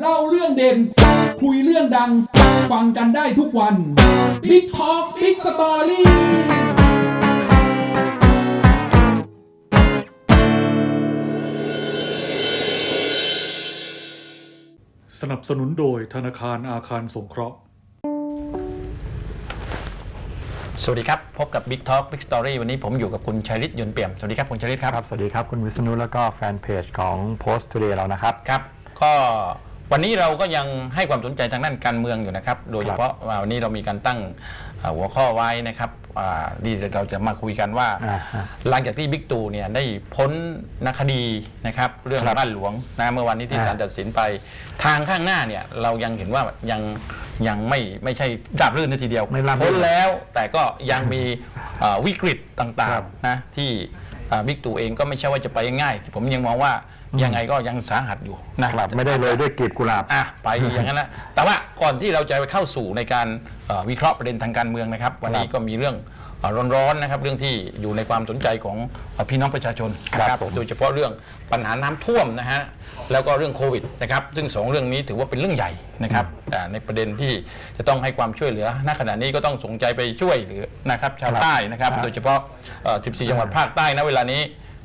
เล่าเรื่องเด่น คุยเรื่องดัง ฟังกันได้ทุกวัน Big Talk Big Story สนับสนุนโดยธนาคารอาคารสงเคราะห์ สวัสดีครับ พบกับ Big Talk Big Story วันนี้ผมอยู่กับคุณชัยฤทธิ์ยนต์เปี่ยม สวัสดีครับคุณชัยฤทธิ์ครับ ครับ สวัสดีครับ คุณวิษณุแล้วก็แฟนเพจของ Post Today เรานะครับ ครับ ก็ วันนี้เราก็ยังให้ความสนใจทางด้านการเมืองอยู่นะครับ โดยเฉพาะว่าวันนี้เรามีการตั้งเอ่อหัวข้อไว้นะครับอ่าที่เราจะมาคุยกันว่าอ่าฮะหลังจากที่บิ๊กตู่เนี่ยได้พ้นนักคดีนะครับ เรื่องครับบ้านหลวงนะเมื่อวันนี้ที่อ่าศาลตัดสินไปทางข้างหน้าเนี่ยเรายังเห็นว่ายังยังไม่ไม่ใช่ราบรื่นนะทีเดียวไม่ราบรื่นพ้นแล้วแต่ก็ยังมีเอ่อวิกฤตต่าครังบๆนะที่อ่าบิ๊กตู่เองก็ไม่ใช่ว่าจะไปง่าย ผมยังมองว่า ยังไงก็ยังสาหัสอยู่นะครับไม่ได้เลยด้วยกลีบกุหลาบอะไปอย่างนั้นนะแต่ว่าก่อนที่เราจะไปเข้าสู่ในการเอ่อวิเคราะห์ประเด็นทางการเมืองนะครับ วันนี้ก็มีเรื่องเอ่อร้อนๆนะครับ เรื่องที่อยู่ในความสนใจของเอ่อพี่น้องประชาชนนะคครัรับบผมโดยเฉพาะเรื่องปัญหาน้ำท่วมนะฮะแล้วก็เรื่องโควิดนะครับซึ่งสองเรื่องนี้ถือว่าเป็นเรื่องใหญ่นะครับแต่ในประเด็นที่จะต้องให้ความช่วยเหลือณขณะนี้ก็ต้องสนใจไปช่วยเหลือนะครับชาวใต้นะครับ โดยเฉพาะเอ่อ14 จังหวัดภาคใต้นะเวลานี้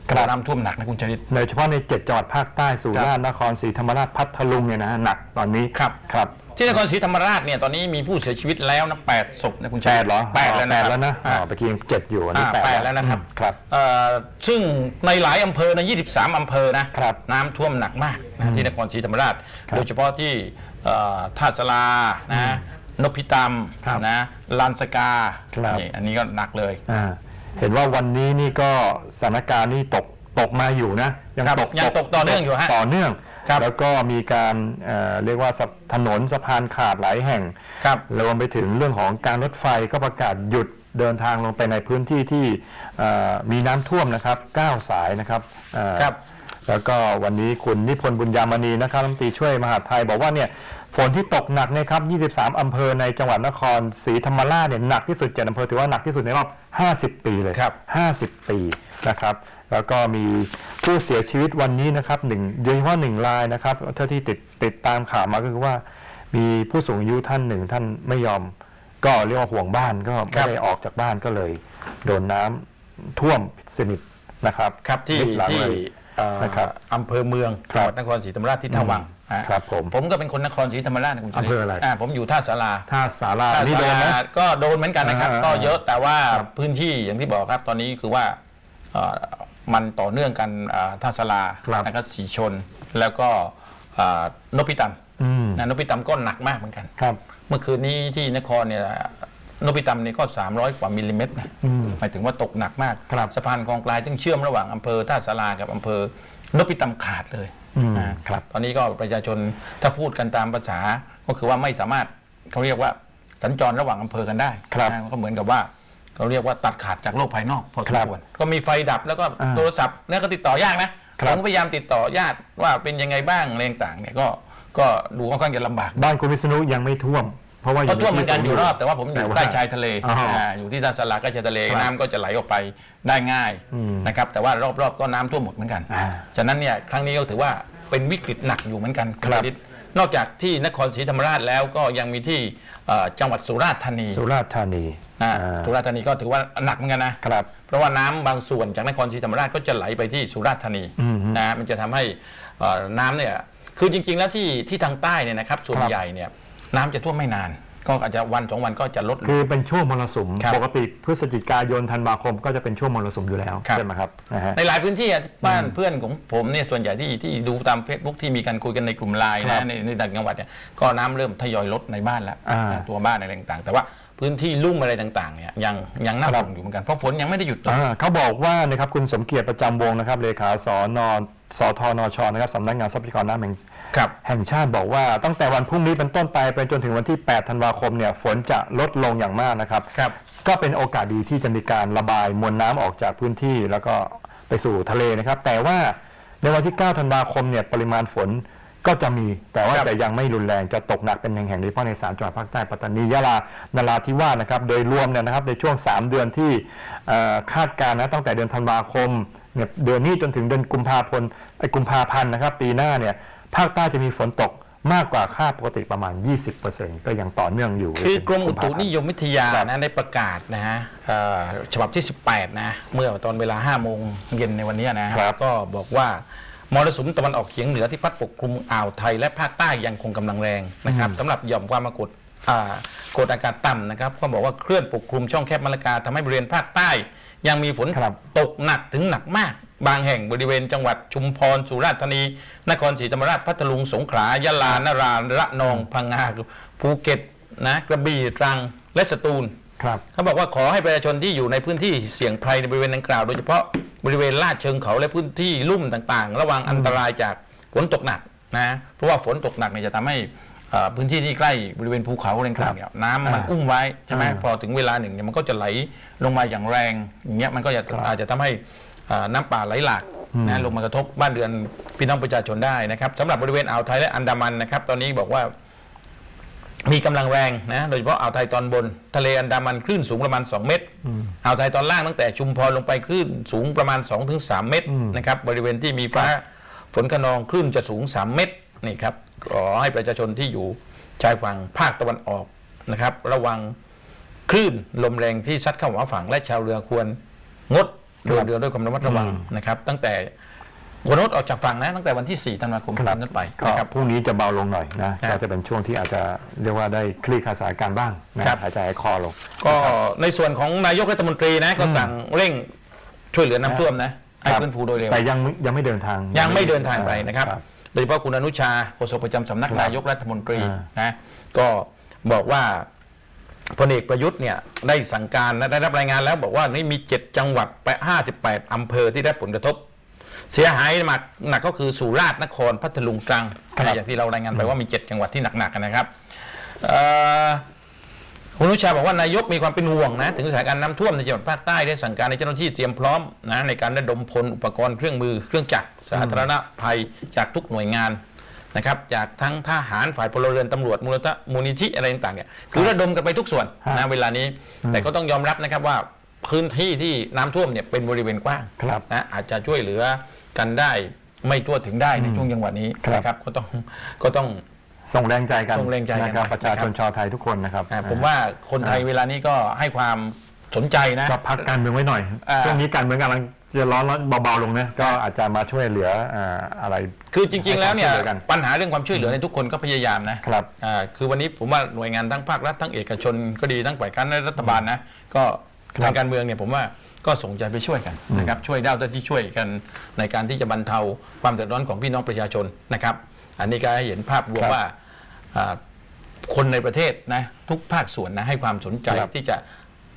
ครับน้ำท่วมหนักนะคุณชริตโดยเฉพาะในเจ็ดจังหวัดภาคใต้สุราษฎร์นครศรีธรรมราชพัทลุงเนี่ยนะหนักตอนนี้ครับ ครับ ที่นครศรีธรรมราชเนี่ยตอนนี้มีผู้เสียชีวิตแล้วนะแปดศพนะคุณชัแปยดเหรอแปดแล้วแปนะดครับแล้วนะอ๋อ่า อเมื่อกี้ยังเจ็ดอยู่อันนี้อ่าแปดแปดแล้วนะครับครับ เอ่อซึ่งในหลายอำเภอนะ23 อำเภอนะครับน้ำท่วมหนักมากนะที่นครศรีธรรมราช ครับโดยเฉพาะที่เอ่อท่าสลานะนพิตามครับนะลานสกาครับนี่อันนี้ก็หนักเลยอ่า เห็นว่าวันนี้นี่ก็สถานการณ์นี่ตกตกมาอยู่นะครับยังตกต่อเนื่องอยู่ฮะต่อเนื่องครับแล้วก็มีการเอ่อเรียกว่าสะถนนสะพานขาดหลายแห่งครับรวมไปถึงเรื่องของการรถไฟก็ประกาศหยุดเดินทางลงไปในพื้นที่ที่เอ่อมีน้ำท่วมนะครับ 9 สายนะครับเอ่อ ครับ แล้วก็วันนี้คุณนิพนธ์บุญยามณีนะครับรัฐมนตรีช่วยมหาดไทยบอกว่าเนี่ย ฝนที่ตกหนักนะครับ 23 อำเภอในจังหวัดนครศรีธรรมราชเนี่ยหนักที่สุดเจ็ดอำเภอถือว่าหนักที่สุดในรอบ 50 ปีเลยครับ 50 ปีนะครับ แล้วก็มีผู้เสียชีวิตวันนี้นะครับหนึ่งโดยเฉพาะหนึ่งรายนะครับ เท่าที่ติดติดตามข่าวมาก็คือว่า มีผู้สูงอายุท่านหนึ่งท่านไม่ยอม ก็เรียกว่าห่วงบ้านก็คไม่รับได้ออกจากบ้านก็เลย โดนน้ำท่วมสนิทนะครับครับที่มิดหลังที่เลยเอ่อนะครับอำเภอเมืองครัจังบหวัดนครศรีธรรมราชที่ท่าวังฮะ ครับผม ผมก็เป็นคนนครศรีธรรมราชนะคุณชลิตอำเภออะไรผมอยู่ท่าสาราท่าสาราท่านี่โดนไหม สาราก็โดนเหมือนกันนะครับ อ่าก็เยอะแต่ว่าครับพื้นที่อย่างที่บอกครับ ตอนนี้คือว่าเอ่อมันต่อเนื่องกันอ่าท่าสาราครับ นะครับสีชน แล้วก็อ่านพิตำอืมนะนพิตำก็หนักมากเหมือนกัน ครับ เมื่อคืนนี้ที่นครเนี่ยนพิตำเนี่ยก็ 300 กว่ามิลลิเมตรนะอืมหมายถึงว่าตกหนักมาก ครับ สะพานคลองกลายซึ่งเชื่อมระหว่างอำเภอท่าสารากับอำเภอนพิตำขาดเลยอืมนะ ครับตอนนี้ก็ประชาชนถ้าพูดกันตามภาษาก็คือว่าไม่สามารถเขาเรียกว่าสัญจรระหว่างอำเภอกันได้ครับนะก็เหมือนกับว่าเขาเรียกว่าตัดขาดจากโลกภายนอกพอสคมรับควรก็มีไฟดับแล้วก็อ่าโทรศัพท์แล้วก็ติดต่อยากนะครับผมพยายามติดต่อญาติว่าเป็นยังไงบ้างอะไรต่างๆเนี่ยก็ก็ดูค่อนข้างจะลำบาก บ้านคุณวิษณุยังไม่ท่วม เพราะว่าอก็ยู่ท่วมเหมือนกันที่อยู่สูงรอบแต่ว่าผมอยู่แต่ว่าใต้ชายทะเลอ๋ออ่าอยู่ที่ท่าสลาใกล้ชายทะเลครับน้ำก็จะไหลออกไปได้ง่ายอืมนะครับแต่ว่ารอบๆก็น้ำท่วมหมดเหมือนกันอ่าฉะนั้นเนี่ยครั้งนี้ก็ถือว่า เป็นวิกฤตหนักอยู่เหมือนกันครับณนิดนอกจากที่นครศรีธรรมราชแล้วก็ยังมีที่เอ่อจังหวัดสุราษฎร์ธานีสุราษฎร์ธานีนะอ่าสุราษฎร์ธานีก็ถือว่าหนักเหมือนกันนะ ครับ เพราะว่าน้ำบางส่วนจากนครศรีธรรมราชก็จะไหลไปที่สุราษฎร์ธานีอืมฮึนะมันจะทำให้เอ่อน้ำเนี่ยคือจริงๆแล้วที่ที่ทางใต้เนี่ยนะครับส่วนครับ ใหญ่เนี่ยน้ำจะท่วมไม่นาน ก็อาจจะวันสองวันก็จะลดลงคือเป็นช่วงมรสุมครับปกติพฤศจิกายนธันวาคมก็จะเป็นช่วงมรสุมอยู่แล้วครับ ใช่ไหมครับนะฮะ ในหลายพื้นที่อะบ้านเพื่อนของผมเนี่ยส่วนใหญ่ที่ที่ดูตาม Facebook ที่มีการคุยกันในกลุ่มไลน์ครันะบในในต่างจังหวัดเนี่ยก็น้ำเริ่มทยอยลดในบ้านแล้วอ่านะตัวบ้านอะไรต่างๆ แต่ว่าพื้นที่ลุ่มอะไรต่างๆเนี่ยยังยังน่าครับห่วงอยู่เหมือนกันเพราะฝนยังไม่ได้หยุดตก อ่าเขาบอกว่านะครับคุณสมเกียรติประจำวงนะครับเลขาสน สทนชนะครับสำนักงานทรัพยากรน้ำแห่งครับแห่งชาติบอกว่า ตั้งแต่วันพรุ่งนี้เป็นต้นไปไปจนถึงวันที่ 8 ธันวาคมเนี่ยฝนจะลดลงอย่างมากนะครับ ครับ ก็เป็นโอกาสดีที่จะมีการระบายมวลน้ำออกจากพื้นที่ แล้วก็ไปสู่ทะเลนะครับ แต่ว่าในวันที่ 9 ธันวาคมเนี่ยปริมาณฝนก็จะมี แต่ว่าครับจะยังไม่รุนแรงจะตกหนักเป็นแห่งๆโดยเฉพาะในสามจังหวัดภาคใต้ปัตตานียะลานราธิวาสนะครับโดยรวมเนี่ยนะครับในช่วง 3 เดือนที่เอ่อคาดการณ์นะตั้งแต่เดือนธันวาคม เนี่ยเดือนนี้จนถึงเดือนกุมภาพันธ์ไอ้กุมภาพันธ์นะครับ ปีหน้าเนี่ยภาคใต้จะมีฝนตกมากกว่าค่าปกติประมาณ 20%ก็ยังต่อเนื่องอยู่ คือกรมอุตุนิยมมวิทยานะได้ประกาศนะฮะเอ่อฉบับที่ 18 นะ เมื่อตอนเวลา 5 โมงเย็นในวันนี้นะครับก็บอกว่ามรสุมตะวันออกเฉียงเหนือที่พัดปกคลุมอ่าวไทยและภาคใต้ยังคงกำลังแรงนะครับสำหรับหย่อมความกดอ่ากดอากาศต่ำนะครับ ก็บอกว่าเคลื่อนปกคลุมช่องแคบมะละกาทำให้บริเวณภาคใต้ ยังมีฝนครับตกหนักถึงหนักมาก บางแห่งบริเวณจังหวัดชุมพรสุราษฎร์ธานี นครศรีธรรมราชพัทลุงสงขลายะลานราระนองพังงาภูเก็ตนะกระบี่ตรังและสตูลครับเขาบอกว่าขอให้ประชาชนที่อยู่ในพื้นที่เสี่ยงภัยในบริเวณดังกล่าว โดยเฉพาะบริเวณลาดเชิงเขาและพื้นที่ลุ่มต่างๆ ระวังอันตรายจากฝนตกหนักนะเพราะว่าฝนตกหนักเนี่ยจะทำให้เอ่อ พื้นที่ที่ใกล้บริเวณภูเขาอะไรต่างๆเนี่ยน้ำมันอ่าอุ้มไว้ใช่ไหมอ่าพอถึงเวลาหนึ่งเนี่ยมันก็จะไหลลงมาอย่างแรงอย่างเงี้ยมันก็จะครับอาจจะทำให้เอ่อน้ำป่าไหลหลากอืมนะลงมากระทบบ้านเรือนพี่น้องประชาชนได้นะครับสำหรับบริเวณอ่าวไทยและอันดามันนะครับ ตอนนี้บอกว่า มีกำลังแรงนะโดยเฉพาะอ่าวไทยตอนบน ทะเลอันดามันคลื่นสูงประมาณ 2 เมตรอ่าวไทยตอนล่างตั้งแต่ชุมพรลงไปคลื่นสูงประมาณ 2-3 เมตรอืมนะครับบริเวณที่มีฟ้าฝนคะนองคลื่นจะสูง 3 เมตรนี่ครับ ขอให้ประชาชนที่อยู่ชายฝั่งภาคตะวันออกนะครับ ระวังคลื่นลมแรงที่ซัดเข้าหาฝั่งและชาวเรือควรงดเดินเรือด้วยความระมัดระวังนะครับ ตั้งแต่ควรงดออกจากฝั่งนะตั้งแต่วันที่ 4 ธันวาคมเป็นต้นไปก็นะครับพรุ่งนี้จะเบาลงหน่อยนะครับก็จะเป็นช่วงที่อาจจะเรียกว่าได้คลี่คลายสถานการณ์บ้างนะครับหายใจหายคอลง ก็ในส่วนของนายกรัฐมนตรีนะก็สั่งเร่งช่วยเหลือน้ำท่วมนะให้ครับฟื้นฟูโดยเร็วแต่ยังยังไม่เดินทางยังไม่เดินทางไปนะครับครับ โดยเฉพาะคุณอนุชาโฆษกประจำสำนักครับนายกรัฐมนตรีอ่านะก็บอกว่าพลเอกประยุทธ์เนี่ยได้สั่งการและได้รับรายงานแล้วบอกว่านี่มี7จังหวัดไป58อำเภอที่ได้ผลกระทบ เสียหายหนักหนักก็คือสุราษฎร์นครพัทลุงตรังครับนะอย่างที่เรารายงานไปว่ามี7จังหวัดที่หนักๆกันนะครับเอ่อ คุณอนุชาบอกว่านายกมีความเป็นห่วงนะถึงสถานการณ์น้ำท่วมในจังหวัดภาคใต้ได้สั่งการให้เจ้าหน้าที่เตรียมพร้อมนะในการระดมพลอุปกรณ์เครื่องมือเครื่องจักรสาธารณภัยจากทุกหน่วยงานนะครับจากทั้งทหารฝ่ายพลเรือนตำรวจมูลนิธิมูลนิธิอะไรต่างๆเนี่ยคือระดมกันไปทุกส่วนฮะนะเวลานี้ แต่ก็ต้องยอมรับนะครับว่าพื้นที่ที่น้ำท่วมเนี่ยเป็นบริเวณกว้างครับนะอาจจะช่วยเหลือกันได้ไม่ทั่วถึงได้ในช่วงจังหวะนี้ครับนะครับก็ต้องก็ต้อง ส่งแรงใจกันส่งแรงใจกันนะครับไปประชาชนนะครับชาวไทยทุกคนนะครับอ่าผมว่าคนไทยเวลานี้ก็ให้ความสนใจนะก็พักการเมืองไว้หน่อยอ่าช่วงนี้การเมืองกำลังจะร้อนร้อนเบาๆลงนะก็อาจจะมาช่วยเหลืออ่าอะไร คือจริง ๆ แล้วเนี่ยให้ความช่วยเหลือกันปัญหาเรื่องความช่วยเหลือในยทุกคนก็พยายามนะครับอ่าคือวันนี้ผมว่าหน่วยงานทั้งภาครัฐทั้งเอกชนก็ดีทั้งฝ่ายค้านและรัฐบาลนะก็ครับทางการเมืองเนี่ยผมว่าก็ส่งใจไปช่วยกันนะครับช่วยได้เท่าที่ช่วยกันในการที่จะบรรเทาความเดือดร้อนของพี่น้องประชาชนนะครับ อันนี้ก็ให้เห็นภาพรวมว่าอ่าคนในประเทศนะทุกภาคส่วนนะให้ความสนใจครับที่จะ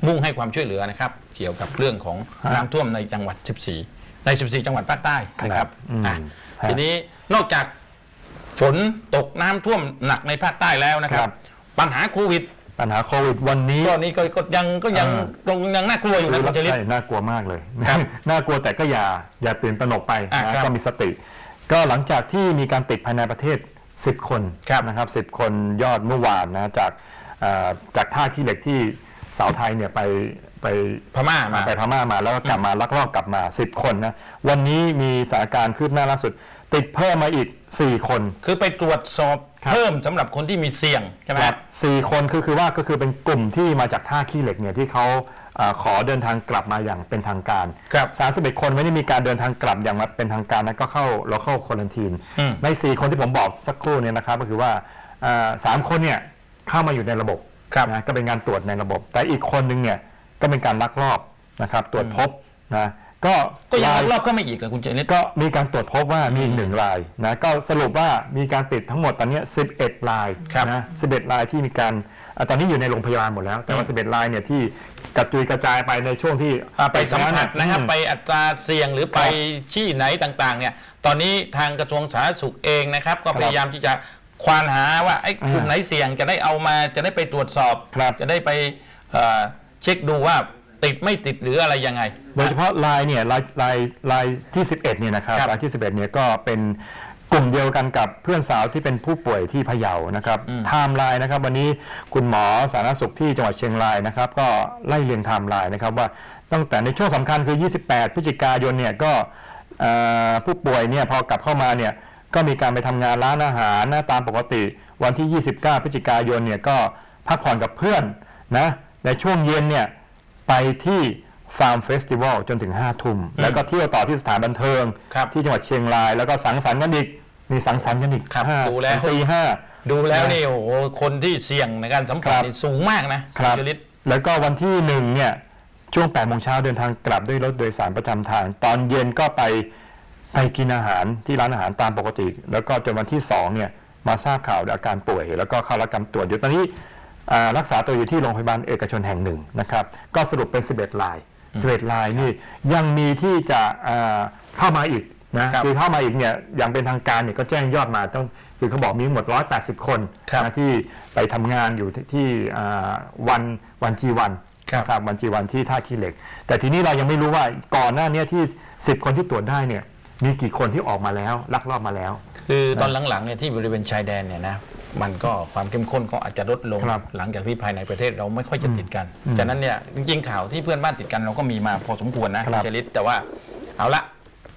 มุ่งให้ความช่วยเหลือนะครับ เกี่ยวกับเรื่องของฮะน้ำท่วมในจังหวัด 14 ใน 14 จังหวัดภาคใต้นะคครัรับบอืมอะฮะทีนี้นอกจากฝนตกน้ำท่วมหนักในภาคใต้แล้วนะครัครับ บ ปัญหาโควิดปัญหาโควิดวันนี้ก็นี่ก็ก็ยังก็ยังอ่ายังน่ากลัวอยู่นะคุณเจริญ ใช่น่ากลัวมากเลยครับน่ากลัวแต่ก็อย่าอย่าตื่นตระหนกไปอะนะครับก็มีสติ ก็หลังจากที่มีการติดภายในประเทศ 10 คนครับนะครับ 10 คนยอดเมื่อวานนะจากเอ่อจากท่าขี้เหล็กที่สาวไทยเนี่ยไปไปพม่ามาไปพม่ามาแล้วก็กลับมาลักลอบกลับมา 10 คนนะวันนี้มีสถานการณ์คืบหน้าล่าสุด ติดเพิ่มมาอีก 4 คน คือไปตรวจสอบครับเพิ่มสำหรับคนที่มีเสี่ยงใช่ไหมครับสี่คนคือคือว่าก็คือเป็นกลุ่มที่มาจากท่าขี้เหล็กเนี่ยที่เขา อ่าขอเดินทางกลับมาอย่างเป็นทางการครับสามสิบเอ็ดคนไม่ได้มีการเดินทางกลับอย่างเป็นทางการนะก็เข้าเราเข้าควอลันทีน อืม ในสี่คนที่ผมบอกสักครู่เนี่ยนะครับก็คือว่าอ่าสามคนเนี่ยเข้ามาอยู่ในระบบครับ นะก็เป็นการตรวจในระบบ แต่อีกคนหนึ่งเนี่ยก็เป็นการลักลอบนะครับตรวจพบนะ ก็ก็ยังรายรอบก็ไม่อีกเหรอคุณเจริญก็มีการตรวจพบว่ามีอีกหนึ่งรายนะก็สรุปว่ามีการติดทั้งหมดตอนเนี้ย11 รายครับนะ11 รายที่มีการอะตอนนี้อยู่ในโรงพยาบาลหมดแล้ว แต่ว่า 11 รายเนี่ยที่กระจุยกระจายไปในช่วงที่อ่าไปสัมผัสนะครับอืมไปอัตราเสี่ยงหรือไปครับที่ไหนต่างๆเนี่ยตอนนี้ทางกระทรวงสาธารณสุขเองนะครับ ก็ครับพยายามที่จะควานหาว่าไอ้กลุ่มอ่าไหนเสี่ยงจะได้เอามาจะได้ไปตรวจสอบครับจะได้ไปเอ่อเช็คดูว่า ติดไม่ติดหรืออะไรยังไง โดยเฉพาะรายเนี่ยรายรายรายที่ 11เนี่ยนะครับครับรายที่ 11เนี่ยก็เป็นกลุ่มเดียวกันกับเพื่อนสาวที่เป็นผู้ป่วยที่พะเยานะครับไทม์ไลน์นะครับ วันนี้คุณหมอสาธารณสุขที่จังหวัดเชียงรายนะครับ ก็ไล่เรียงไทม์ไลน์นะครับว่าตั้งแต่ในช่วงสำคัญคือ 28 พฤศจิกายนเนี่ยก็เอ่อผู้ป่วยเนี่ยพอกลับเข้ามาเนี่ยก็มีการไปทำงานร้านอาหารนะตามปกติ วันที่ 29 พฤศจิกายนเนี่ยก็พักผ่อนกับเพื่อนนะในช่วงเย็นเนี่ย ไปที่ฟาร์มเฟสติวัลจนถึง 5 ทุ่ม แล้วก็เที่ยวต่อที่สถานบันเทิง ครับที่จังหวัดเชียงราย แล้วก็สังสรรค์กันอีกมีสังสรรค์กันอีกครับห้าดูแล้วตีห้า ดูแล้วนี่โอ้โหคนที่เสี่ยงในการสัมผัสครับ นี่สูงมากนะครับณจริต แล้วก็วันที่หนึ่งเนี่ยช่วง8โมงเช้าเดินทางกลับด้วยรถโดยสารประจำทาง ตอนเย็นก็ไปไปกินอาหารที่ร้านอาหารตามปกติ แล้วก็จนวันที่2เนี่ยมาทราบข่าวอาการป่วย แล้วก็เข้ารับการตรวจอยู่ตอนนี้อ่า รักษาตัวอยู่ที่โรงพยาบาลเอกชนแห่งหนึ่งนะครับ ก็สรุปเป็น 11ราย11รายนี่ยังมีที่จะอ่าเข้ามาอีกนะครับคือเข้ามาอีกเนี่ยอย่างเป็นทางการเนี่ยก็แจ้งยอดมาต้องคือเขาบอกมีทั้งหมด 180 คนครับนะที่ไปทำงานอยู่ที่ที่อ่าวันวันจีวันครับครับวันจีวันที่ท่าขี้เหล็ก แต่ทีนี้เรายังไม่รู้ว่าก่อนหน้าเนี้ที่ 10 คนที่ตรวจได้เนี่ยมีกี่คนที่ออกมาแล้วลักลอบมาแล้ว คือตอนหลังๆเนี่ยที่บริเวณชายแดนเนี่ยนะ มันก็ความเข้มข้นก็อาจจะลดลง ครับหลังจากที่ภายในประเทศเราไม่ค่อยจะติดกันฉะนั้นเนี่ยจริงๆข่าวที่เพื่อนบ้านติดกันเราก็มีมาพอสมควรนะครับณจริตแต่ว่าเอาละ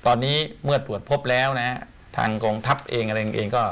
ตอนนี้เมื่อตรวจพบแล้วนะทางกองทัพเองอะไรเองก็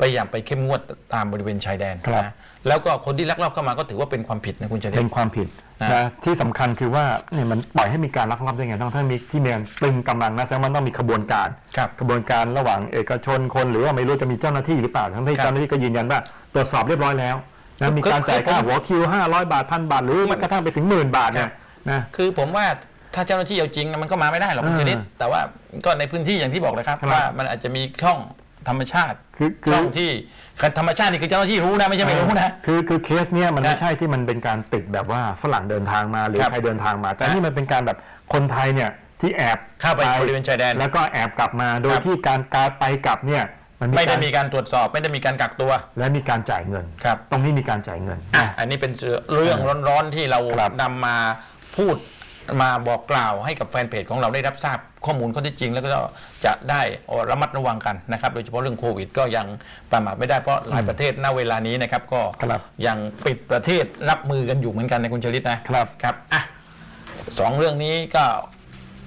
พยายามไปเข้มงวดตามบริเวณชายแดนครับนะแล้วก็คนที่ลักลอบเข้ามาก็ถือว่าเป็นความผิดนะคุณจริเป็ตนความผิด นะนะที่สำคัญคือว่าเนี่ยมันปล่อยให้มีการลักลอบได้ไงต้องถ้ามีที่มีการตึงกำลังนะแสดงว่ามันต้องมีขบวนการครับขบวนการระหว่างเอกชนคน หรือว่าไม่รู้จะมีเจ้าหน้าที่หรือเปล่าทั้งที่ครับเจ้าหน้าที่ก็ยืนยันว่าตรวจสอบเรียบร้อยแล้วนะมีการจ่ายค่าหัวคิว500 บาทพันบาทหรือแม้กระทั่งไปถึงหมื่นบาทเนี่ยนะคือผมว่าถ้าเจ้าหน้าที่เอาจริงนะมันก็มาไม่ได้หรอกคุณเออชนิดแต่ว่าก็ในพื้นที่อย่างที่บอกเลยครับครับว่ามันอาจจะมีช่อง ธรรมชาติคือคือ ช่องที่ธรรมชาตินี่คือเจ้าหน้าที่รู้นะไม่ใช่ไม่รู้นะ คือคือเคสเนี่ยมันนะไม่ใช่ที่มันเป็นการติดแบบว่าฝรั่งเดินทางมาหรือครับใครเดินทางมา แต่นะนี่มันเป็นการแบบคนไทยเนี่ยที่แอบเข้าไปบริเวณชายแดน แล้วก็แอบกลับมาโดยครับที่การการไปกลับเนี่ยมันไม่ได้การมีการตรวจสอบไม่ได้มีการกักตัว และมีการจ่ายเงิน ครับ ตรงนี้มีการจ่ายเงิน อะอันนี้เป็นเรื่องร้อนๆที่เราครับ นำมาพูด มาบอกกล่าวให้กับแฟนเพจของเราได้รับทราบข้อมูลข้อเที่จริง แล้วก็จะได้ระมัดระวังกันนะครับโดยเฉพาะเรื่องโควิด ก็ยังประมาทไม่ได้เพราะหลายประเทศณเวลานี้นะครับก็ครับยังปิดประเทศรับมือกันอยู่เหมือนกันนะคุณชลิตนะครับครับอะสองเรื่องนี้ก็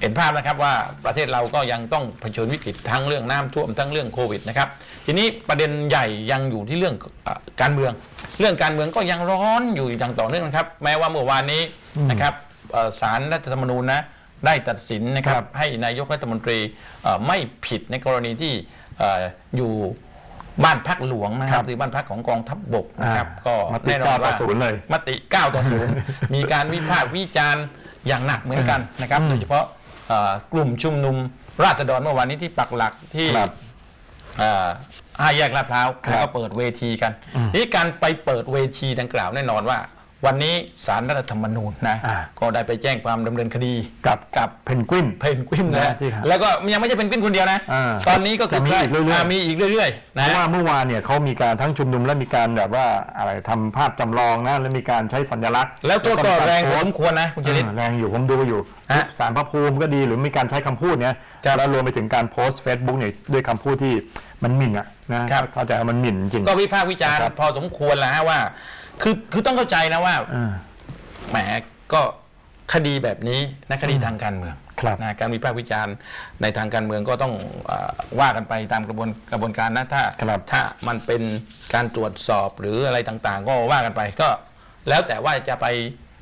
เห็นภาพนะครับว่าประเทศเราก็ยังต้องเผชิญวิกฤตทั้งเรื่องน้ำท่วมทั้งเรื่องโควิดนะครับ ทีนี้ประเด็นใหญ่ยังอยู่ที่เรื่องเอ่อการเมือง เรื่องการเมืองก็ยังร้อนอยู่อย่างต่อเนื่องนะครับ แม้ว่าเมื่อวานนี้นะครับเอ่อ ศาลรัฐธรรมนูญนะได้ตัดสินนะครัครับบให้นายกรัฐมนตรีเอ่อไม่ผิดในกรณีที่เอ่ออยู่บ้านพักหลวงนะครับหรือบ้านพักของกองทัพบบกนะครับอ่าก็มติแน่นอนว่า9ต่อ0เลยมติ 9 ต่อ0มีการวิพากษ์วิจารณ์อย่างหนักเหมือนกันนะครับโดยเฉพาะเอ่อกลุ่มชุมนุมราษฎรเมื่อวานนี้ที่ปักหลักที่ครับเอ่อห้าแยกลาดพร้าวครับแล้วก็เปิดเวทีกันนี่การไปเปิดเวทีดังกล่าวแน่นอนว่า วันนี้สารรัฐธรรมนูญนะอ่า ก็ได้ไปแจ้งความดำเนินคดีกับกับเพนกวิน เพนกวินนะนะที่ครับแล้วก็ยังไม่ใช่เพนกวินคนเดียวนะ อ่าตอนนี้ก็คืจะมีอีกเรื่อยๆามีอีกเรื่อยๆเพนะ ราะว่าเมื่อวานเนี่ยเขามีการทั้งชุมนุมและมีการแบบว่าอะไรทำภาพจำลองนะและมีการใช้สัญลักษณ์แล้วตัวก็มีาแรงพโพอสสต์มควรนะคุณจริตอ่าแรงอยู่ผมดูอยู่ฮะสารพระภูมิก็ดีหรือมีการใช้คำพูดเนี้ยครับ แล้วรวมไปถึงการโพสต์ Facebook เนี่ยด้วยคำพูดที่มันหมิ่นอะนะครับ เข้าใจว่ามันหมิ่นจริง ก็วิพากษ์วิจารณ์ครับพอสมควรแล้วฮะว่า คือคือต้องเข้าใจนะว่าอ่า แหมก็คดีแบบนี้นะคดีทางการเมืองครับ นะการวิพากษ์วิจารณ์ในทางการเมืองก็ต้องเอ่อว่ากันไปตามกระบวนกระบวนการนะถ้าครับถ้ามันเป็นการตรวจสอบหรืออะไรต่างๆ ก็ว่ากันไปก็ แล้วแต่ว่าจะไป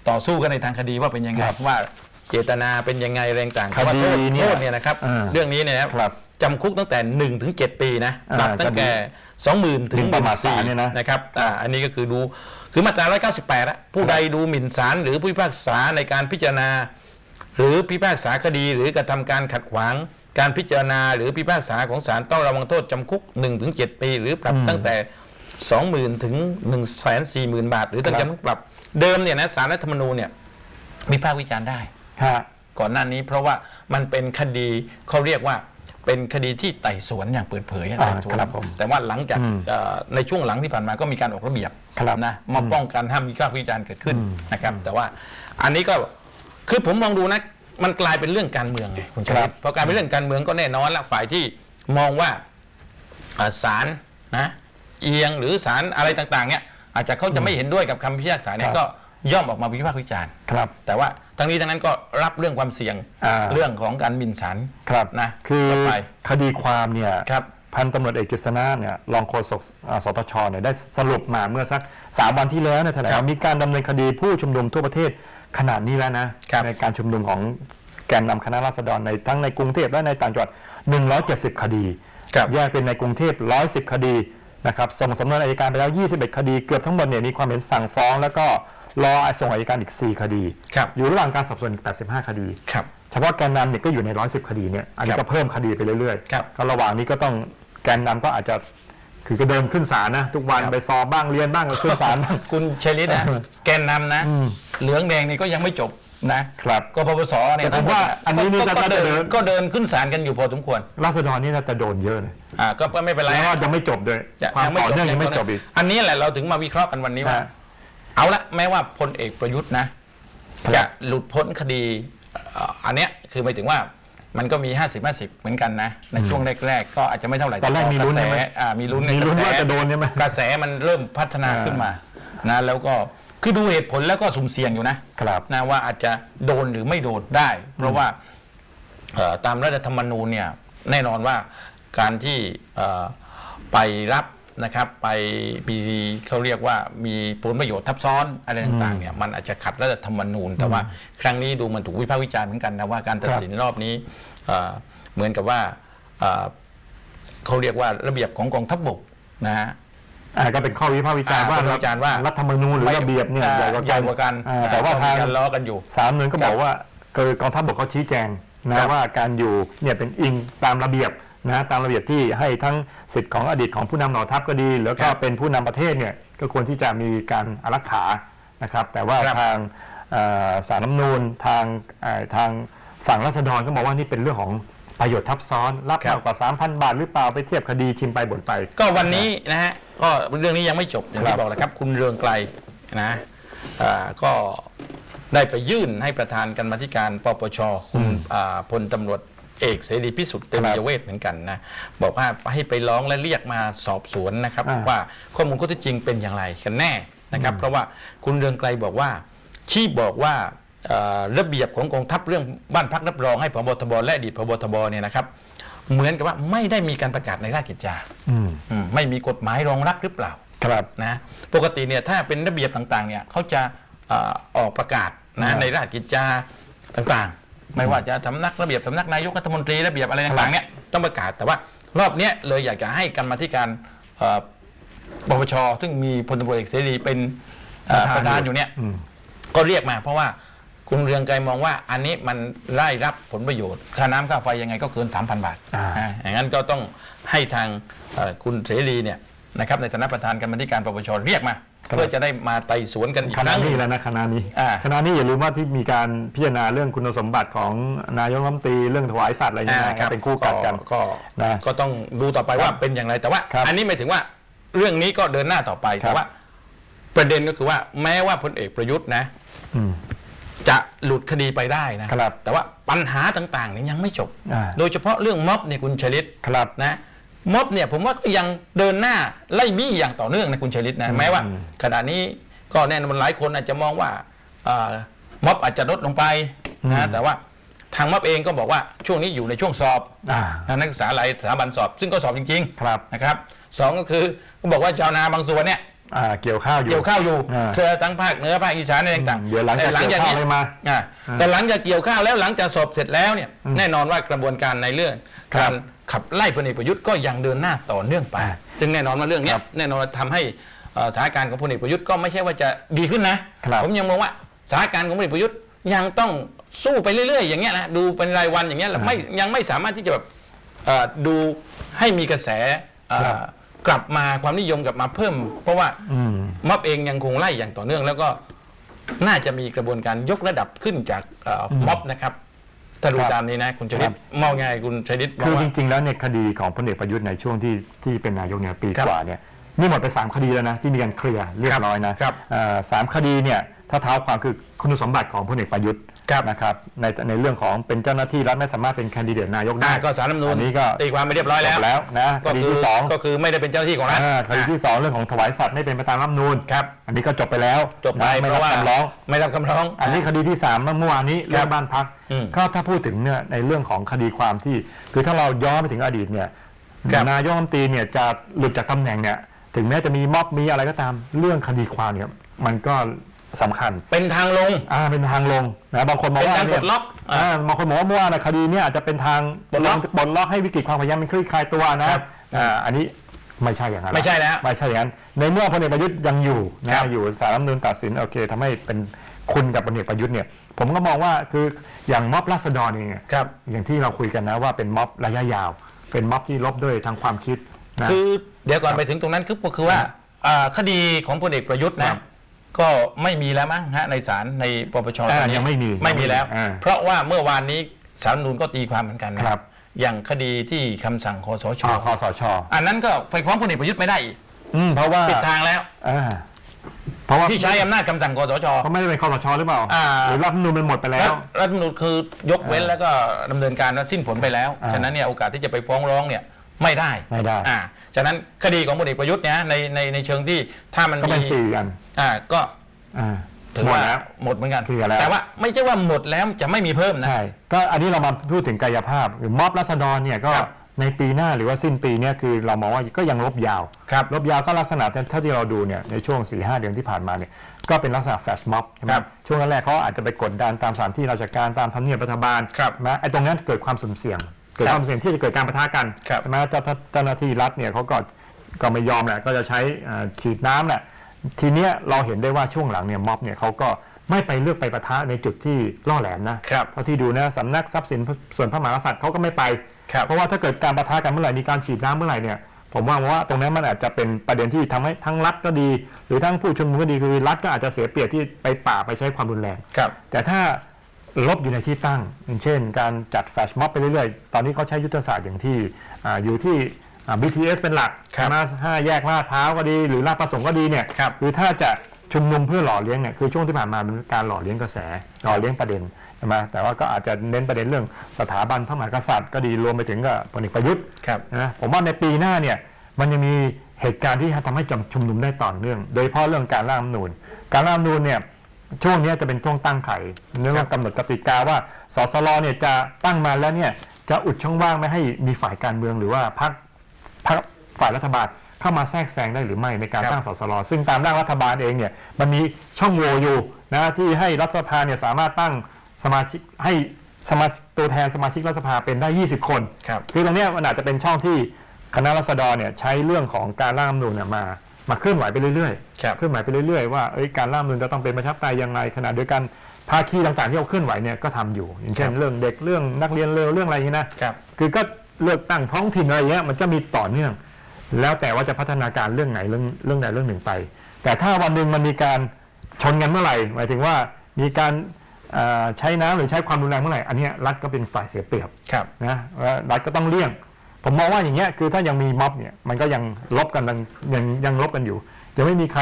ต่อสู้กันในทางคดีว่าเป็นยังไงครับว่าเจตนาเป็นยังไงแรงต่างๆคดีแต่ว่าโทษเนี่ยโทษเนี่ยนะครับอ่าเรื่องนี้เนี่ยนะครับจำคุกตั้งแต่1นถึงเปีนะอ่าปรับตั้งแต่สองหมื่นถึหมิ่งนประมาทศาลเนี่ยนะ นะครับอ่าอันนี้ก็คือดู คือมาตรา 198อะผู้ใดดูหมิ่นศาลหรือผู้พิพากษาในการพิจารณา หรือพิพากษาคดี หรือกระทำการขัดขวาง การพิจารณาหรือพิพากษาของศาลต้องระวังโทษจำคุก 1-7 ปี หรือปรับตั้งแต่ 20,000 ถึง 140,000 บาท หรือตั้งครับจำคุกปรับเดิมเนี่ยนะศาลรัฐธรรมนูญเนี่ยวิพากษ์วิจารณ์ได้ฮะก่อนหน้านี้เพราะว่ามันเป็นคดีเขาเรียกว่า เป็นคดีที่ไต่สวนอย่างเปิดเผยอะอ่าไต่สวนครับผมแต่ว่าหลังจากอืมเอ่อในช่วงหลังที่ผ่านมาก็มีการออกระเบียบครับนะมาป้องกันห้ามมีข้าวิจารณ์เกิดขึ้นนะครับ แต่ว่าอันนี้ก็คือผมมองดูนะมันกลายเป็นเรื่องการเมืองไงคุณชครัลิบตพอกลายเป็นเรื่องการเมืองก็แน่นอนละฝ่ายที่มองว่าอ่าศาลนะเอียงหรือศาลอะไรต่างๆเนี่ยอาจจะเขาจะไม่เห็นด้วยกับคำพิพากษาเนี่คยรับก็ย่อมออกมาวิพากษ์วิจารณ์ครับแต่ว่า ทั้งนี้ทั้งนั้นก็รับเรื่องความเสี่ยงอ่า เรื่องของการหมิ่นศาลครับนะคือต่อไปคดีความเนี่ยครับ พันตำรวจเอกกฤษณะเนี่ยรองโฆษกอ่าสตชเนี่ยได้สรุปมาเมื่อสักสามวันที่แล้วเนี่ยแถลงครับว่ามีการดำเนินคดีผู้ชุมนุมทั่วประเทศขนาดนี้แล้วนะครับในการชุมนุมของแกนนำคณะราษฎรในทั้งในกรุงเทพและในต่างจังหวัด 170 คดี ครับ แยกเป็นในกรุงเทพ 110 คดีนะครับ ส่งสำนวนอัยการไปแล้ว 21 คดี เกือบทั้งหมดเนี่ยมีความเห็นสั่งฟ้อง แล้วก็ รอส่งอัยการอีก 4 คดี ครับ อยู่ระหว่างการสอบสวนอีก 85 คดี ครับ เฉพาะแกนนำเนี่ยก็อยู่ใน 110 คดีเนี่ย อันนี้ครัก็บเพิ่มคดีไปเรื่อยครับก็ระหว่างนี้ก็ต้องแกนนำก็อาจจะคือก็เดินขึ้นศาลนะ ทุกวันครับไปสอบบ้างเรียนบ้างก็ขึ้นศาลบ้าง คุณเชลิดนะ แกนนำนะ เหลืองแดงนี่ก็ยังไม่จบนะครับก็ปปสเนี่ยแต่ผมว่าอันนี้นี่ก็ก็ก็เดิน่าจะเดินนก็เดินขึ้นศาลกันอยู่พอสมควรราษฎรนี่น่าจะโดนเยอะเลยอ่าก็ก็ไม่เป็นไรแล้วก็ฮะยังไม่จบด้วยจะความต่อเนื่องยังไม่จบอีกอันนี้แหละเราถึงมาวิเคราะห์กันวันนี้ว่าฮะ เอาละแม้ว่าพลเอกประยุทธ์นะครับจะหลุดพ้นคดีเอ่ออันเนี้ยคือหมายถึงว่ามันก็มี 50 50 เหมือนกันนะ ในช่วงแรก ๆ ก็อาจจะไม่เท่าไหร่ตอนแรกมีลุ้นกระใช่ไหมแสอ่ามีลุ้นมีลุ้นกรแสว่าจะโดนใช่ไหมกระแสมันเริ่มพัฒนาอ่าขึ้นมานะแล้วก็คือดูเหตุผลแล้วก็สุ่มเสี่ยงอยู่นะครับนะว่าอาจจะโดนหรือไม่โดนได้ เพราะว่าเอ่อตามรัฐธรรมนูญเนี่ยแน่นอนว่าการที่เอ่อไปรับ นะครับไปมีเขาเรียกว่ามีผลประโยชน์ทับซ้อนอะไรต่างๆเนี่ยมันอาจจะขัดรัฐธรรมนูญ แต่ว่าครั้งนี้ดูมันถูกวิพากษ์วิจารณ์เหมือนกันนะว่าการตัดสินรอบนี้เอ่อเหมือนกับว่าเอ่อเขาเรียกว่าระเบียบของกองทัพบกนะฮะอ่าก็เป็นข้อวิพากษ์วิจารณ์อ่าว่าวิพากษ์วิจารณ์ว่ารัฐธรรมนูญหรือระเบียบเนี่ยอ่าใหญ่กว่าใหญ่กว่ากันอ่าแต่ว่าทางมีการล้อกันอยู่สามหน่วยก็บอกว่าคือกองทัพบกเขาชี้แจงคนะรับว่าการอยู่เนี่ยเป็นอิงตามระเบียบ นะตามระเบียบที่ให้ทั้งสิทธิ์ของอดีตของผู้นำเหล่าทัพก็ดี แล้วก็ครับเป็นผู้นำประเทศเนี่ยก็ควรที่จะมีการอารักขานะครับ แต่ว่าครับทางเอ่อสารน้ำนูนทางเอ่อทางฝั่งรัษฎรก็บอกว่านี่เป็นเรื่องของประโยชน์ทับซ้อนรับครับมากกว่า 3,000 บาทหรือเปล่าไปเทียบคดีชิมไปบ่นไป ก็วันนี้นะฮะก็เรื่องนี้ยังไม่จบอย่างครัที่บบอกแล้วครับ คุณเรืองไกลนะอ่าก็ได้ไปยื่นให้ประธานกันมาธิการปปชคุณอ่าพลตำรวจ เอกเสรีพิสุทธิ์เตมียเวทเหมือนกันนะบอกว่าให้ไปร้องและเรียกมาสอบสวนนะครับอ่าว่าข้อมูลข้อเท็จจริงเป็นอย่างไรกันแน่นะครับ เพราะว่าคุณเรืองไกลบอกว่าที่บอกว่าเอ่อระเบียบของกองทัพเรื่องบ้านพักรับรองให้พบทบและอดีตพบทบเนี่ยนะครับ เหมือนกับว่าไม่ได้มีการประกาศในราชกิจจาอืมอืมไม่มีกฎหมายรองรับหรือเปล่าครับนะปกติเนี่ยถ้าเป็นระเบียบต่างๆเนี่ยเขาจะเอ่อออกประกาศครันะบในราชกิจจาต่างๆ ไม่ว่าจะสำนักระเบียบสำนักนายกรัฐมนตรีระเบียบอะไรต่างๆเนี่ยต้องประกาศแต่ว่ารอบเนี้ยเลยอยากจะให้กรรมาธิการเอ่อปปชซึ่งมีพลตำรวจเอกเสรีเป็นเอ่อประธานอยู่เนี่ย อืม ก็เรียกมาเพราะว่าคุณเรืองไกรมองว่าอันนี้มันได้รับผลประโยชน์ ค่าน้ำค่าไฟยังไงก็เกิน 3,000 บาทอ่า อ่าอย่างนั้นก็ต้องให้ทางเอ่อคุณเสรีเนี่ยนะครับในฐานะประธานกรรมาธิการปปชเรียกมา เพื่อจะได้มาไต่สวนกันอีกคครั้ณะงหนี้นึ่งแล้วนะคณะนี้อ่าคณะนี้อย่าลืมว่าที่มีการพิจารณาเรื่องคุณสมบัติของนายกรัฐมนตรีเรื่องถวายสัตว์อะไรอย่างเงี้ยอ่านะเป็นคู่กัดกันก็ นะ ก็ต้องดูต่อไปว่าเป็นอย่างไรแต่ว่า ครับอันนี้หมายถึงว่าเรื่องนี้ก็เดินหน้าต่อไปครับ แต่ว่า ประเด็นก็คือว่าแม้ว่าพลเอกประยุทธ์นะ อืม จะหลุดคดีไปได้นะครับแต่ว่าปัญหาต่างๆเนี่ยยังไม่จบ อ่า โดยเฉพาะเรื่องม็อบเนี่ยคุณชลิตครับนะ ม็อบเนี่ยผมว่าก็ยังเดินหน้าไล่บี้อย่างต่อเนื่องนะคุณชลิตนะแม้ว่าอืมขณะนี้ก็แน่นอนหลายคนอาจจะมองว่าเอ่อม็อบอาจจะลดลงไปนะแต่ว่าทางม็อบเองก็บอกว่าช่วงนี้อยู่ในช่วงสอบอ่าทางนักศึกษาหลายสถาบันสอบ ซึ่งก็สอบจริงครับนะครับสองก็คือก็บอกว่าชาวนาบางส่วนเนี่ย อ่าเกี่ยวข้าวอยู่ เกี่ยวข้าวอยู่อ่าเจอทั้งภาคเหนือภาคอีสานอะไรต่างอืมเดี๋ยวหลังจากแต่เกี่ยวข้าวนี้เลยมาอ่าแต่หลังจากเกี่ยวข้าวแล้วหลังจากสอบเสร็จแล้วเนี่ยแน่นอนว่ากระบวนการในเรื่องครับการ ขับไล่พลเอกประยุทธ์ก็ยังเดินหน้าต่อเนื่องไปอ่าซึ่งแน่นอนว่าเรื่องเนี้คยรับแน่นอนทำให้เอ่อสถานการณ์ของพลเอกประยุทธ์ก็ไม่ใช่ว่าจะดีขึ้นนะครับผมยังมองว่าสถานการณ์ของพลเอกประยุทธ์ยังต้องสู้ไปเรื่อยๆ อย่างเงี้ยนะดูเป็นรายวันอย่างเงี้ยแล้วไม่ยังไม่สามารถที่จะแบบเอ่อดูให้มีกระแสเอ่อครับกลับมาความนิยมกลับมาเพิ่ม เพราะว่าอืมม็อบเองยังคงไล่อย่างต่อเนื่อง แล้วก็น่าจะมีกระบวนการยกระดับขึ้นจากเอ่ออมม็อบนะครับ ถ้าดูครับตามนี้นะ คุณชลิครัตบมองไงคุณชลิตมองคือจว่าริงๆแล้วเนี่ยคดีของพลเอกประยุทธ์ในช่วงที่ที่เป็นนายกเนี่ยปีครับกว่าเนี่ย นี่หมดไป 3 คดีแล้วนะ ที่มีการเคลียร์เรียบร้อยนะครับเอ่อสามคดีเนี่ยถ้าเท้าความคือคุณสมบัติของพลเอกประยุทธ์ครับนะครับในในเรื่องของเป็นเจ้าหน้าที่รัฐไม่สามารถเป็นแคนดิเดตนายกได้อ่าก็สารรัฐธรรมนูญอันนี้ก็ตีความไปเรียบร้อยแล้วจบแล้วนะคก็ดีคือที่สองก็คือไม่ได้เป็นเจ้าหน้าที่ของรัฐอ่าคดีที่สองเรื่องของถวายสัตว์ไม่เป็นไปตามรัฐธรรมนูญครับอันนี้ก็จบไปแล้วจบไปนะไม่เพรับราะว่าคำร้องไม่รับคำร้อง อันนี้คดีที่3ามเมื่อวานนี้เรื่องบ้านพักอืมก็ถ้าพูดถึงเนี่ยในเรื่องของคดีความที่ คือถ้าเราย้อนไปถึงอดีตเนี่ยครับนายกรัฐมนตรีเนี่ยจะหลุดจากตำแหน่งเนี่ย ถึงแม้จะมีม็อบมีอะไรก็ตามเรื่องคดีความเนี่ยมันก็สำคัญ เป็นทางลง อ่าเป็นทางลงนะบางคนมองเป็นว่าการปเนี่ลยดล็อกอ่าอ่าบางคนบอกว่าเมื่อวานนะคดีเนี่ยอาจจะเป็นทางปลดล็อกปลดล็อกให้วิกฤตความขัดแย้งมันคลี่คลายตัวนะครับอ่าอันนี้ไม่ใช่อย่างนั้นไม่ใช่แล้วไม่ใช่อย่างนั้น ในเมื่อพลเอกประยุทธ์ยังอยู่ครันะบ อยู่สารรัฐธรรมนูญตัดสินโอเคทำให้เป็นคุณกับพลเอกประยุทธ์เนี่ย ผมก็มองว่าคืออย่างม็อบราษฎรเองเนี่ย ครับ อย่างที่เราคุยกันนะว่าเป็นม็อบระยะยาว เป็นม็อบที่ลบด้วยทางความคิดนะ คือ เดี๋ยวก่อนไปถึงตรงนั้นคือก็คือว่าอ่าคดีของพลเอกประยุทธ์ครันะบก็ไม่มีแล้วมั้งฮะในศาลในปปชอ่าตอนนี้ยังไม่มีไม่มีแล้ว อ่าเพราะว่าเมื่อวานนี้สารรัฐธรรมนูนก็ตีความเหมือนกันนะครับ อย่างคดีที่คำสั่งคอสชอ่าคอสชอันนั้นก็ไปฟ้องพลเอกประยุทธ์ไม่ได้อีกอืมเพราะว่าปิดทางแล้ว อ่าเพราะว่าที่ใช้อำนาจคำสั่งคอสช เขาไม่ได้เป็นคอสชหรือเปล่าอ่า หรือรัฐธรรมนูญมันหมดไปแล้วรัฐธรรมนูญคือยกเว้นแล้วก็ดำเนินการแล้วสิ้นผลไปแล้ว อ่า ฉะนั้นเนี่ยโอกาสที่จะไปฟ้องร้องเนี่ย ไม่ได้ไม่ได้ อ่าฉะนั้นคดีของพลเอกประยุทธ์เนี่ยในในในเชิงที่ถ้ามันก็เป็นมีสี่กันอ่าก็อ่าถือหมดว่าแล้ว หมดเหมือนกัน เคลียร์แล้ว แต่ว่าไม่ใช่ว่าหมดแล้วจะไม่มีเพิ่มนะ ใช่ก็อันนี้เรามาพูดถึงกายภาพหรือม็อบรัษฎรเนี่ยก็ครับ ในปีหน้าหรือว่าสิ้นปีเนี่ยคือเรามองว่าก็ยังลบยาว ครับ ลบยาวก็ลักษณะเท่าที่เราดูเนี่ยในช่วง4ีหเดือนที่ผ่านมาเนี่ยก็เป็นลักษณะแฟลชม็อบใช่ไหมครับช่วงแรกๆเขาอาจจะไปกดดันตามสถานที่ราชการตามทำเนียบรัฐบาลครับ นะไอ้ตรงนั้นเกิดความสุ่มเสี่ยง เกิดครับความเสี่ยงที่จะเกิดการประทะกันครับใช่ไหมเจ้าเจ้าหน้าที่รัฐเนี่ยเขาก็ก็ไม่ยอมแหละก็จะใช้อ่าฉีดน้ำแหละทีเนี้ยเราเห็นได้ว่าช่วงหลังเนี่ยม็อบเนี่ยเขาก็ไม่ไปเลือกไปประทะในจุดที่ล่อแหลมนะครับเท่าที่ดูนะสำนักทรัพย์สินส่วนพระมหากษัตริย์เขาก็ไม่ไปครับเพราะว่าถ้าเกิดการประทะกันเมื่อไหร่มีการฉีดน้ำเมื่อไหร่เนี่ยผมว่าว่าตรงนั้นมันอาจจะเป็นประเด็นที่ทำให้ทั้งรัฐก็ดี หรือทั้งผู้ชุมนุมก็ดีคือรัฐก็อาจจะเสียเปรียบที่ไปป่าไปใช้ความรุนแรงครับแต่ถ้า ลบอยู่ในที่ตั้งอย่างเช่น การจัดแฟลชม็อบไปเรื่อยๆ ตอนนี้เขาใช้ยุทธศาสตร์อย่างที่อาอยู่ที่อ่า BTS เป็นหลักครับนะห้าแยกลาดพร้าวก็ดี หรือลาดประสงค์ก็ดีเนี่ยครับอถ้าจะชุมนุมเพื่อหล่อเลี้ยงเนี่ยคือช่วงที่ผ่านมาเป็นการหล่อเลี้ยงกระแสหล่อเลี้ยงประเด็นใช่ไหมแต่ว่าก็อาจจะเน้นประเด็นเรื่องสถาบันพระมหากษัตริย์ก็ดีรวมไปถึงกับพลเอกประยุทธ์ครับนะผมว่าในปีหน้าเนี่ยมันยังมีเหตุการณ์ที่ทำให้จำชุมนุมได้ต่อเนื่อง โดยเฉพาะเรื่องการร่างรัฐธรรมนูญการร่างรัฐธรรมนูญเนี่ย ช่วงเนี้ยจะเป็นช่วงตั้งไข่เรื่องกำหนดกติกาว่าสสรเนี่ยจะตั้งมาแล้วเนี่ยจะอุดช่องว่างไม่ให้มีฝ่ายการเมืองหรือว่าพรรคพรรคฝ่ายรัฐบาลเข้ามาแทรกแซงได้หรือไม่ในการครับตั้งสสรซึ่งตามร่างรัฐบาลเองเนี่ยมันมีช่องโหว่อยู่นะที่ให้รัฐสภาเนี่ยสามารถตั้งสมาชิกให้สมาชิกตัวแทนสมาชิกรัฐสภาเป็นได้ 20 คนครับคือตรงเนี้ยมันอาจจะเป็นช่องที่คณะรัษฎรเนี่ยใช้เรื่องของการร่างรัฐธรรมนูญเนี่ยมามาเคลื่อนไหวไปเรื่อยครับๆ เคลื่อนไหวไปเรื่อยๆว่าเอ้ยการร่างรัฐธรรมนูญจะต้องเป็นประชาธิปไตยยังไงขณะเดียวกันภาคีต่างๆที่เขาเคลื่อนไหวเนี่ยก็ทำอยู่ อย่างเช่นครับเรื่องเด็กเรื่องนักเรียนเร็วเรื่องอะไรอย่างนี้นะครับคือก็เลือกตั้งท้องถิ่นอะไรอย่างเงี้ยมันก็มีต่อเนื่อง แล้วแต่ว่าจะพัฒนาการเรื่องไหนเรื่องเรื่องใดเรื่องหนึ่งไป แต่ถ้าวันหนึ่งมันมีการชนกันเมื่อไหร่ หมายถึงว่ามีการเอ่อใช้น้ำหรือใช้ความรุนแรงเมื่อไหร่อันเนี้ยรัฐก็เป็นฝ่ายเสียเปรียบครับนะว่ารัฐก็ต้องเลี่ยง ผมมองว่าอย่างเงี้ยคือถ้ายังมีม็อบเนี่ยมันก็ยังลบกันยังยังยังลบกันอยู่ ยังไม่มีใคร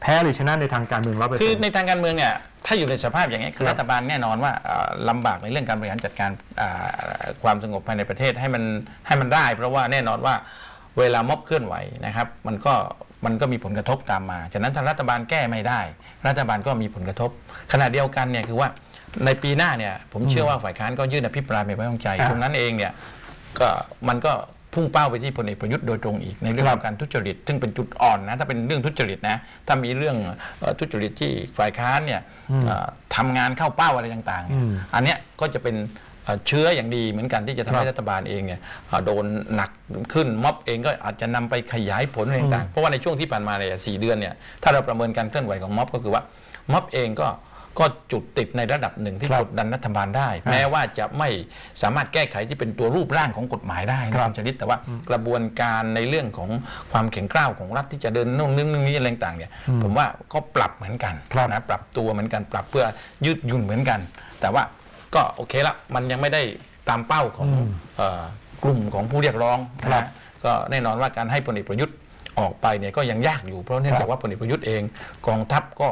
แพ้หรือชนะในทางการเมืองร้อยเปอร์คืเซ็อนในต์ทางการเมืองเนี่ยถ้าอยู่ในสภาพอย่างนี้คือครับรัฐบาลแน่นอนว่าเอ่อลำบากในเรื่องการบริหารจัดการอ่าความสงบภายในประเทศให้มันให้มันได้ เพราะว่าแน่นอนว่าเวลาม็อบเคลื่อนไหวนะครับ มันก็มันก็มีผลกระทบตามมาฉะนั้นถ้ารัฐบาลแก้ไม่ได้ รัฐบาลก็มีผลกระทบ ขณะเดียวกันเนี่ยคือว่าในปีหน้าเนี่ยผมเชื่อว่าฝ่ายค้านก็ยื่นอภิปรายไม่ไว้วางใจอ่า ตรงนั้นเองเนี่ยก็มันก็ พุ่งเป้าไปที่พลเอกประยุทธ์โดยตรงอีกในเรื่องของการทุจริต ซึ่งเป็นจุดอ่อนนะถ้าเป็นเรื่องทุจริตนะถ้ามีเรื่องเอ่อทุจริตที่ฝ่ายค้านเนี่ยเอ่อทำงานเข้าเป้าอะไรต่างๆเนี่ยอันเนี้ยก็จะเป็นเอ่อเชื้ออย่างดีเหมือนกันที่จะทำให้รัฐบาลเองเนี่ยเอ่อโดนหนักขึ้นม็อบเองก็อาจจะนำไปขยายผลอะไรต่างๆเพราะว่าในช่วงที่ผ่านมาเนี่ยสี่เดือนเนี่ยถ้าเราประเมินการเคลื่อนไหวของม็อบก็คือว่าม็อบเองก็ ก็จุดติดในระดับหนึ่งที่ครับกดดันรัฐบาลได้ แม้ว่าจะไม่สามารถแก้ไขที่เป็นตัวรูปร่างของกฎหมายได้ครันะบคุณชลิตแต่ว่ากระบวนการในเรื่องของความแข็งกร้าวของรัฐที่จะเดินนู่นนี่นี่อะไรต่างๆเนี่ยผมว่าก็ปรับเหมือนกันครับนะปรับตัวเหมือนกันปรับเพื่อยืดหยุ่นเหมือนกัน แต่ว่าก็โอเคละมันยังไม่ได้ตามเป้าของเอ่อกลุ่มของผู้เรียกร้องครันะบก็แน่นอนว่าการให้พลเอกประยุทธ์ออกไปเนี่ยก็ยังยากอยู่เพราะเนื่องครัจากบว่าพลเอกประยุทธ์เองกองทัพก็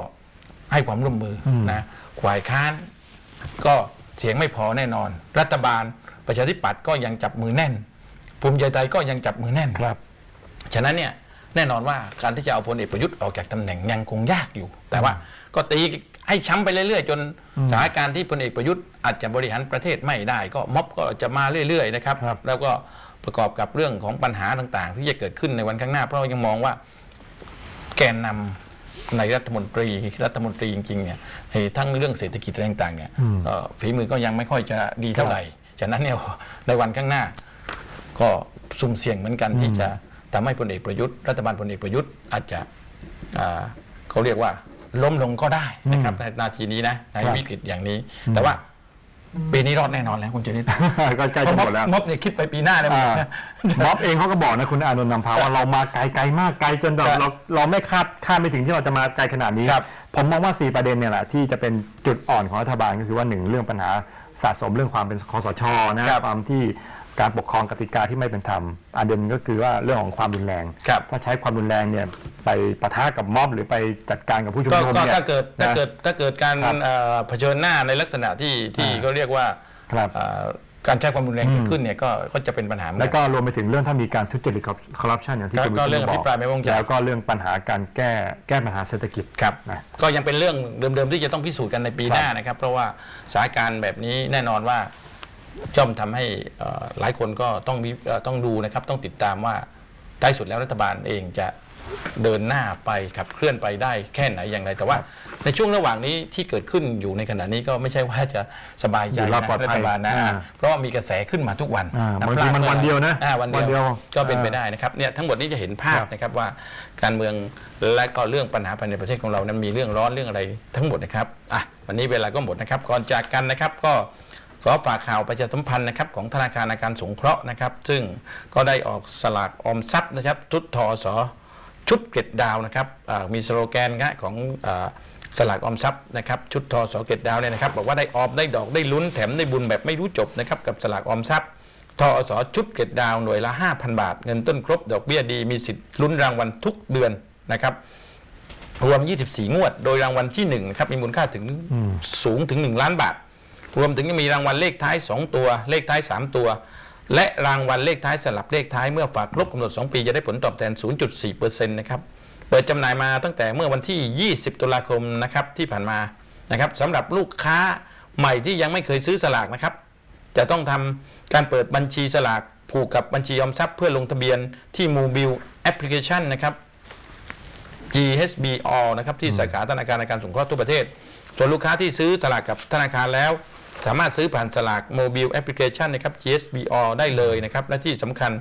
ให้ความร่วมมืออมนะฝ่ายค้าน ก็เสียงไม่พอแน่นอน รัฐบาลประชาธิปัตย์ก็ยังจับมือแน่น ภูมิใจไทยก็ยังจับมือแน่นครับ ฉะนั้นเนี่ยแน่นอนว่าการที่จะเอาพลเอกประยุทธ์ออกจากตำแหน่งยังคงยากอยู่ แต่ว่าก็ตีให้ช้ำไปเรื่อยๆ จนสถานการณ์ที่พลเอกประยุทธ์อาจจะบริหารประเทศไม่ได้ ก็ม็อบก็จะมาเรื่อยๆนะครับครับแล้วก็ประกอบกับเรื่องของปัญหาต่างๆ ที่จะเกิดขึ้นในวันข้างหน้า เพราะเรายังมองว่าแกนนำในรัฐมนตรีรัฐมนตรีจริงๆเนี่ยในทั้งเรื่องเศรษฐกิจอะไรต่างๆเนี่ยก็ฝีมือก็ยังไม่ค่อยจะดีเท่าไหร่ฉะนั้นเนี่ยในวันข้างหน้า ก็ซุ่มเสี่ยงเหมือนกันที่จะทำให้พลเอกประยุทธ์รัฐบาลพลเอกประยุทธ์อาจจะอ่าเขาเรียกว่าล้มลงก็ได้นะครับในนาทีนี้นะในครับวิกฤตอย่างนี้ แต่ว่า ปีนี้รอดแน่นอนแล้วคุณชนิดก็ใกล้จะหมดแล้วม็อบเนี่ยคิดไปปีหน้าเลยอ่านะม็อบเองเขาก็บอกนะคุณอานนท์นำพาว่าเรามาไกลไกลมากไกลจนแบบครับเราเราไม่คาดคาดไม่ถึงที่เราจะมาไกลขนาดนี้ครับผมมองว่า 4 ประเด็นเนี่ยแหละที่จะเป็นจุดอ่อนของรัฐบาลก็คือว่าหนึ่งเรื่องปัญหาสะสมเรื่องความเป็นคอสชนะครับความที่ การปกครองกติกาที่ไม่เป็นธรรมอันเด่นก็คือว่าเรื่องของความรุนแรง ครับถ้าใช้ความรุนแรงเนี่ยไปปะทะกับม็อบหรือไปจัดการกับผู้ชุมก็นุมก็เนี่ย ถ้าเกิดถ้านะเกิดถ้าเกิดการครับเอ่อเผชิญหน้าในลักษณะที่ที่อ่า เขาเรียกว่าครับ เอ่อการใช้ความรุนแรงเกิดขึ้นเนี่ยก็ก็จะเป็นปัญหาเหมือนแล้วกันก็รวมไปถึงเรื่องถ้ามีการทุจริตคอร์รัปชันอย่างที่ก็คุณก็วิษณุเรื่องอภิปรายไม่ไว้วางใจ แล้วก็เรื่องปัญหาการแก้แก้ปัญหาเศรษฐกิจครับนะ ก็ยังเป็นเรื่องเดิมๆที่จะต้องพิสูจน์กันในปีครับหน้านะครับ เพราะว่าสถานการณ์แบบนี้แน่นอนว่า ย่อมทำให้เอ่อหลายคนก็ต้องวิเอ่อต้องดูนะครับ ต้องติดตามว่าท้ายสุดแล้วรัฐบาลเองจะเดินหน้าไปขับเคลื่อนไปได้แค่ไหนอย่างไร แต่ว่าในช่วงระหว่างนี้ที่เกิดขึ้นอยู่ในขณะนี้ก็ไม่ใช่ว่าจะสบายใจอยู่รอดนะปลอดภัยรัฐบาลนะอ่าเพราะว่ามีกระแสขึ้นมาทุกวันอ่าะบางทีมันพลวันเดียวนะอ่าวันวันเดีเดียยววก็เป็นอ่าไปได้นะครับเนี่ยทั้งหมดนี้จะเห็นภาพครับนะครับว่าการเมืองและก็เรื่องปัญหาภายในประเทศของเรานั้นมีเรื่องร้อนเรื่องอะไรทั้งหมดนะครับอะวันนี้เวลาก็หมดนะครับก่อนจากกันนะครับก็ข อฝากข่าวประชาสัมพันธ์นะครับของธนาคารอาคารสงเคราะห์นะครับ ซึ่งก็ได้ออกสลากออมทรัพย์นะครับชุดทอสอชุดเกร็ดดาวนะครับอ่ามีสโลแกนนะของอ่าสลากออมทรัพย์นะครับชุดทอสอเกร็ดดาวเนี่ยนะครับบอกว่าได้ออมได้ดอกได้ลุ้นแถมได้บุญแบบไม่รู้จบนะครับกับสลากออมทรัพย์ทอสชุดเกร็ดดาวหน่วยละ 5,000 บาท เงินต้นครบดอกเบี้ยดีมีสิทธิ์ลุ้นรางวัลทุกเดือนนะครับรวม 24 งวด โดยรางวัลที่1นะครับมีมูลค่าถึงสูงถึง 1 ล้านบาท รวมถึงยังมีรางวัลเลขท้าย 2 ตัว เลขท้าย 3 ตัว และรางวัลเลขท้ายสลับเลขท้ายเมื่อฝากครบกำหนด 2 ปีจะได้ผลตอบแทน 0.4%นะครับเปิดจำหน่ายมาตั้งแต่เมื่อวันที่ 20 ตุลาคมนะครับที่ผ่านมานะครับสำหรับลูกค้าใหม่ที่ยังไม่เคยซื้อสลากนะครับ จะต้องทำการเปิดบัญชีสลากผูกกับบัญชีออมทรัพย์เพื่อลงทะเบียนที่ Mobile Application นะครับ GHBO นะครับที่สาขาธนาคารในการสงเคราะห์ทั่วประเทศ ส่วนลูกค้าที่ซื้อสลากกับธนาคารแล้ว สามารถซื้อผ่านสลาก Mobile Application นะครับ GHBO ได้เลยนะครับ และที่สำคัญ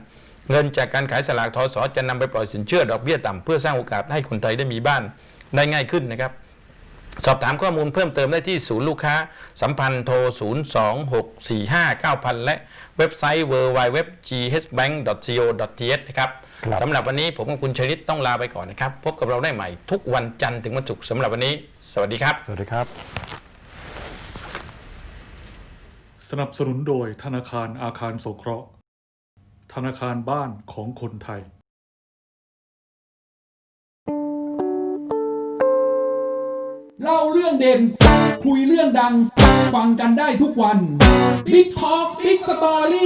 เงินจากการขายสลากทสจะนำไปปล่อยสินเชื่อดอกเบี้ยต่ำเพื่อสร้างโอกาสให้คนไทยได้มีบ้านได้ง่ายขึ้นนะครับ สอบถามข้อมูลเพิ่มเติมได้ที่ศูนย์ลูกค้า สัมพันธ์โทร 026459000 และเว็บไซต์ www.ghbank.co.th นะครับครับสำหรับวันนี้ผมกับคุณชลิตต้องลาไปก่อนนะครับ พบกับเราได้ใหม่ทุกวันจันทร์ถึงวันศุกร์สำหรับวันนี้ สวัสดีครับ สวัสดีครับ สนับสนุนโดยธนาคารอาคารสงเคราะห์ ธนาคารบ้านของคนไทย เล่าเรื่องเด่น คุยเรื่องดัง ฟังกันได้ทุกวัน Big Talk Big Story